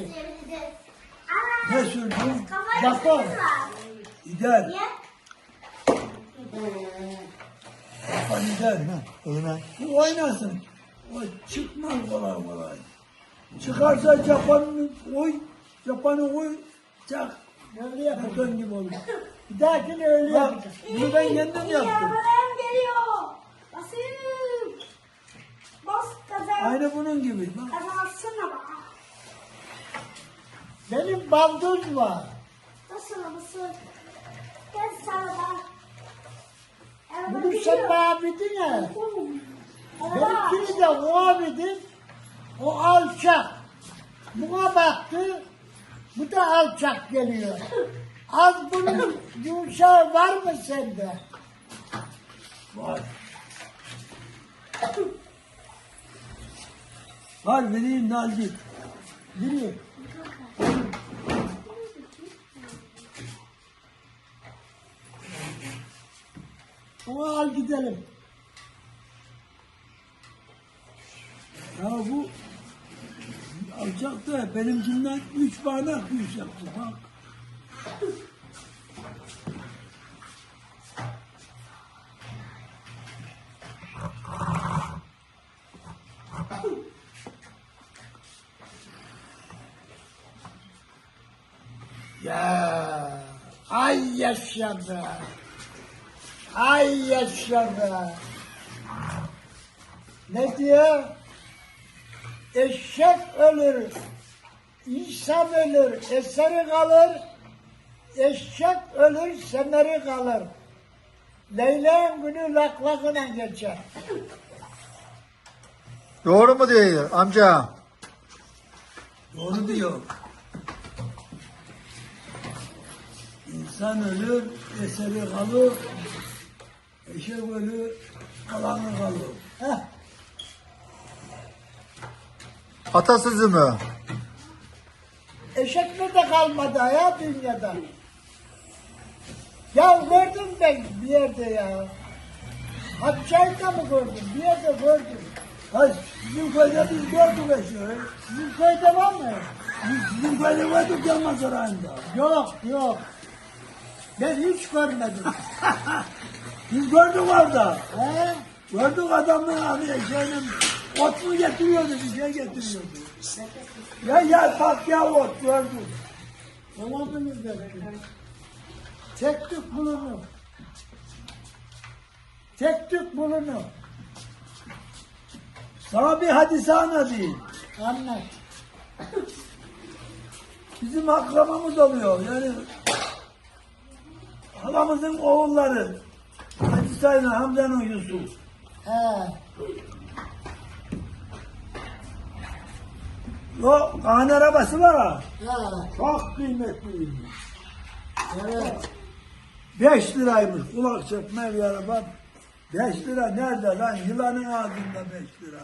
sürdü? Ne sürdün? Japon. Gider. Kafa gider. Eymen. Bu oynasın. O çıkmaz kolay kolay. Çıkarsa Japon'u koy, Japon'u koy, çak. Öyle yapacağım. Gibi olur. Bir dahakine öyle Bak, yapacağım. bunu ben kendim yaptım. arabalarım geliyor. Basın. Bas gaza. Aynı bunun gibi. Bak. Kazansana bak. Benim baldız var. Basın basın. Gel sana bak. Bunu sen bana bildin ya. Benimkini de o abidin. O alçak. Buna baktı. Bu da alçak geliyor. Az bunun yumuşağı var mı sende? Var. Var vereyim nazik. Biri. Al gidelim. Ya bu alçak da benimkinden üç bardak yüz yaptı bak. Ya ay yaşa be. Ay yaşa be. Ne diyor? Eşek ölür, insan ölür, eseri kalır. Eşek ölür, semeri kalır. Leyla'nın günü laklakına geçer. Doğru mu diyor amca? Doğru diyor. İnsan ölür, eseri kalır. Eşek ölür, kalanı kalır. Heh, Atasözü mü? eşek nerede kalmadı ya dünyada? Ya gördüm ben bir yerde ya. Hakkari'de mı gördüm? Bir yerde gördüm. Kaç, bizim köyde biz gördük eşeği. Sizin köyde var mı? Biz Bizim köyde gördük Yalma Sarayı'nda. Yok yok. Ben hiç görmedim. Biz gördük orada. He? Gördük adamın hani eşeğinin ot mu getiriyordu, bir şey getiriyordu. Ya ya bak ya ot gördük. Olamınız belki. Çektik bulunu. Çektik bulunu. Sana bir hadise anlatayım. Anlat. Bizim akrabamız oluyor. Yani halamızın oğulları. Sayın Hamza'nın Yusuf. He. O kan arabası var ha. Ha. Çok kıymetliymiş. Evet. Beş liraymış kulak çekme bir araba. Beş lira nerede lan? Yılanın ağzında beş lira.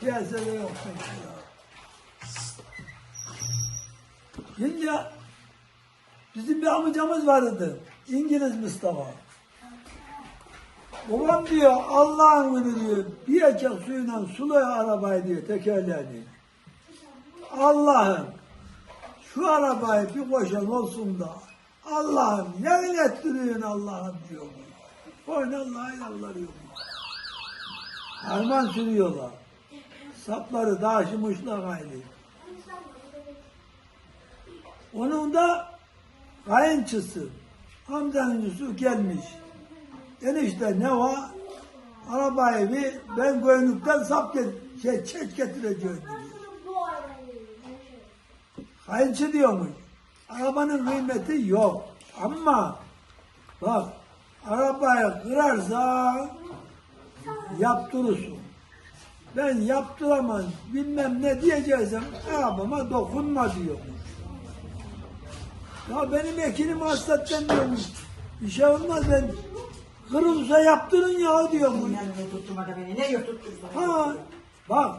Piyasada yok beş lira. Şimdi bizim bir amcamız vardı. İngiliz Mustafa. Babam diyor Allah'ın günü diyor bir açık suyla suluyor arabayı diyor tekerlerini. Allah'ım şu arabayı bir koşan olsun da Allah'ım yarın ettiriyorsun Allah'ım diyor. Oyna Allah'a yalvarıyor. Harman sürüyorlar. Sapları taşımışlar gayrı. Onun da kayınçısı Hamza'nın Yusuf gelmiş. Enişte ne var? Arabayı bir ben Göynük'ten sap get şey, çek getireceğim diyor. Kayınçı diyormuş. Arabanın kıymeti yok. Ama bak arabayı kırarsan yaptırırsın. Ben yaptıramam bilmem ne diyeceksem arabama dokunma diyormuş. Ya benim ekinim hasretten diyormuş. Bir şey olmaz ben kırılsa yaptırın ya diyormuş. Ne tutturmadı beni? Ne yok tutturdu? Ha, bak.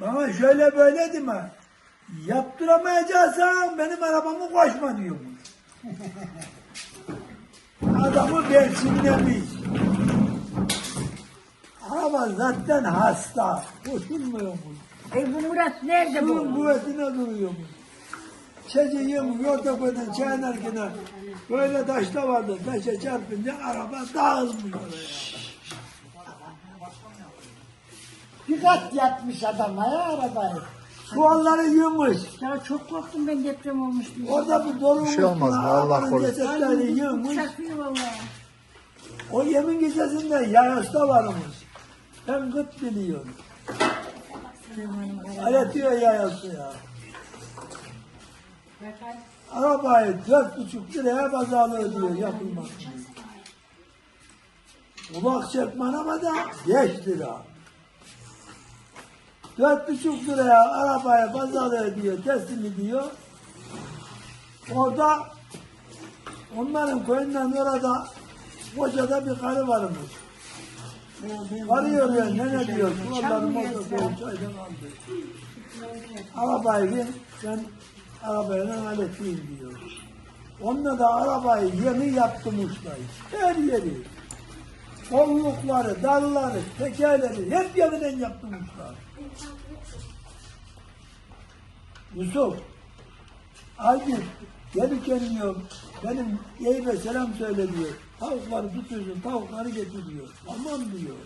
Bana şöyle böyle deme. Yaptıramayacaksan benim arabamı koşma diyormuş. Adamı bensinlemiş. Araba zaten hasta. Koşulmuyormuş. E bu Murat nerede bu? kuvvetine duruyormuş. Çeci yığmış orta koydan çaynarken böyle taşla vardı. Taşa çarpınca araba dağılmış oraya. Bir kat yapmış adama ya arabayı. Çuvalları yığmış. Ya çok korktum ben deprem olmuş diye. Orada bir dolu Bir şey olmaz mı? Allah korusun. cesetlerini yığmış. Vallahi. O yemin gecesinde yayasta varmış. Ben gıt biliyorum. Aletiyor yayası ya. Arabayı dört buçuk liraya bazalı ödüyor yapılmak için. Kulak çekmana da beş lira. Dört buçuk liraya arabaya bazalı ödüyor, teslim ediyor. Orada onların köyünden orada kocada bir karı varmış. Arıyor ya ne diyor? Çuvalları motosiklet çaydan aldı. Arabayı ben arabayla halledeyim diyor. Onunla da arabayı yeni yaptırmışlar. Her yeri. Kollukları, dalları, tekerleri hep yeniden yaptırmışlar. Yusuf, Aygün gelirken diyor, benim yeğime selam söyle diyor. Tavukları tutuyorsun, tavukları getiriyor. Aman diyor.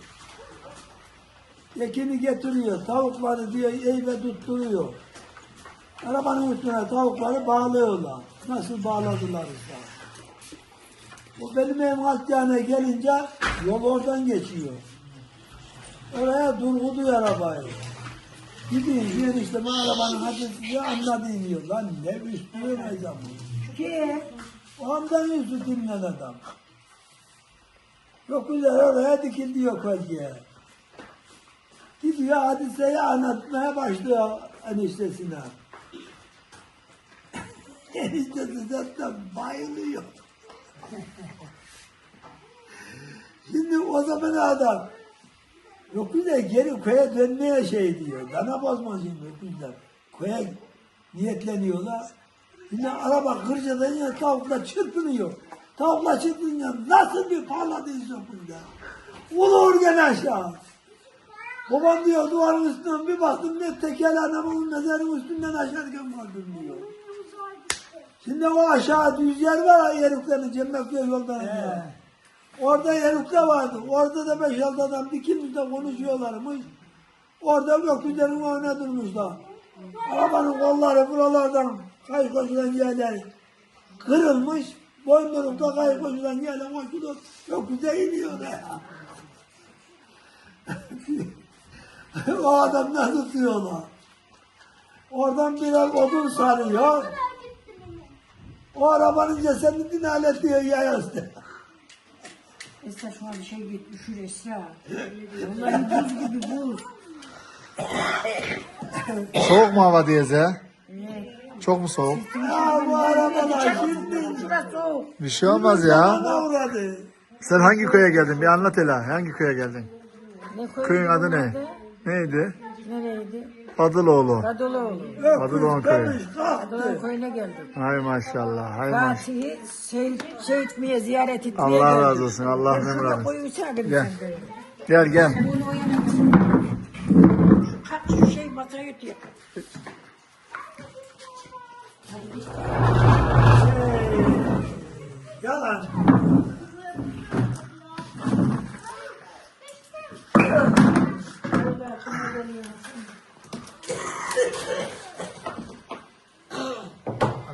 Ekini getiriyor, tavukları diyor eyve tutturuyor. Arabanın üstüne tavukları bağlıyorlar. Nasıl bağladılarsa. O benim evim alt yana gelince yol oradan geçiyor. Oraya durguduyor arabayı. Gidin diyor işte bu arabanın hadi size anladın diyor. Lan ne üstüne ne zaman? Ki Ondan yüzü dinlen adam. Çok güzel oraya dikildi yok kolye. Gidiyor hadiseyi anlatmaya başlıyor eniştesine. Eniştesi zaten bayılıyor. Şimdi o zaman adam güzel geri köye dönmeye şey diyor. Dana bozma şimdi güzel. Köye niyetleniyorlar. Yine araba kırcadan yine tavukla çırpınıyor. Tavukla çırpınıyor. Nasıl bir parladıysa burada. Olur gene aşağı. Babam diyor duvarın üstünden bir baktım ne tekel anamın mezarın üstünden aşarken gördüm diyor. Şimdi o aşağı düz yer var ya yerukların Cemmeköy yoldan. gidiyor. Orada yerukta vardı. Orada da beş altı adam dikilmiş de konuşuyorlarmış. Orada gökyüzünün önüne durmuşlar. Arabanın kolları buralardan kayık koşulan yerler kırılmış. Boynurukta kayık koşulan yerler koşuyor. Gökyüzüne iniyor ya. o adamlar tutuyorlar. Oradan birer odun sarıyor. O arabanın cesedini dinalet diyor yayası. Esra şu an bir şey git üşür Esra. Vallahi buz gibi buz. Soğuk mu hava diyez ya? Çok mu soğuk? Ya bu arabalar şimdi Şurası soğuk. Bir şey olmaz ya. bana uğradı. Sen hangi köye geldin? Bir anlat hele. Hangi köye geldin? Ne koyun Köyün adı ne? Neydi? Nereydi? Adıloğlu. Kadıoğlu. Adıloğlu köyü. Kadıoğlu köyüne geldik. Hay maşallah. Hay maşallah. Fatih'i şey, şey etmeye, ziyaret etmeye Allah geldik. razı olsun. Allah memnun olsun. koyun içerdim Gel. böyle. Gel gel. Bunu oynatın. Kalk şu şey masaya götür. Yalan.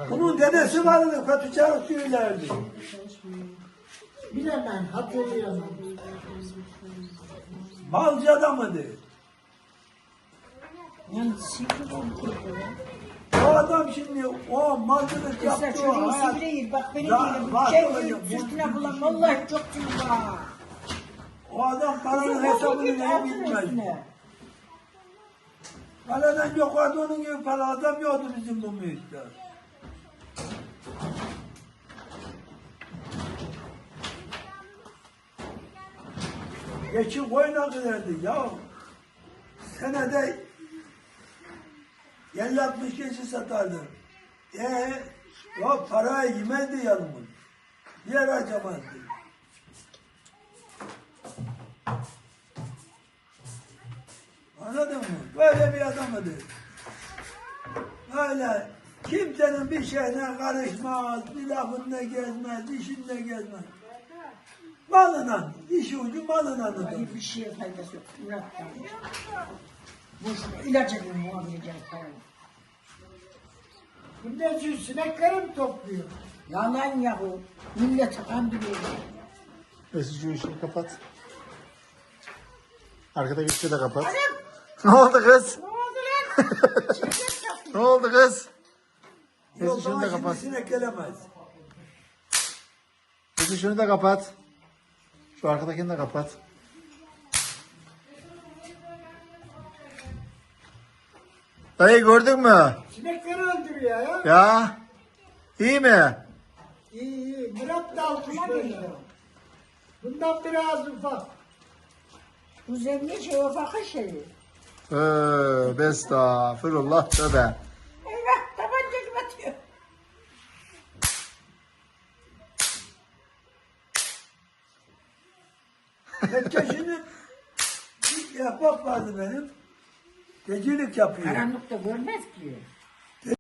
Bunun dedesi çarık düğülerdi. Bilemem hatırlayamam. Balcı adamıydı. Yani. O adam şimdi o malcılık Esra yaptı o çocuğun hayat. sivri değil. Bak beni Ya, diyelim. bak Şey hocam, bu- bulan. Vallahi çok var. O adam paranın hesabını bozuk ne altın bilmez. Paradan yok vardı onun gibi para adam yoktu bizim bu mühitler. Geçi koyuna giderdi ya. Senede 50-60 geçi satardı. E o parayı yemezdi yanımın. Yer harcamazdı. Anladın mı? Böyle bir adamıdır. Öyle kimsenin bir şeyine karışmaz, bir lafında gezmez, işinde gezmez. Malına, işi ucu malına Hayır bir şeye faydası yok. Murat'tan. Boşuna ilaç edin muhabirecek falan. Bundan sonra sinekleri mi topluyor? Yalan yahu. Milleti kandırıyor. Şu işini kapat. Arkada gitti de kapat. ne oldu kız? Ne oldu lan? Ne oldu kız? Yok şunu da kapat. sinek gelemez. Mesut şunu da kapat. Şu arkadakini de kapat. Dayı gördün mü? Sinekleri öldürüyor ya. Ya. İyi mi? İyi iyi. Murat da almış böyle. Bundan biraz ufak. Bu zengin şey o fakir şeyi. Tövbe estağfurullah tövbe. Herkesin bir yapmak vardı benim. Gecelik yapıyor. Karanlıkta görmez ki.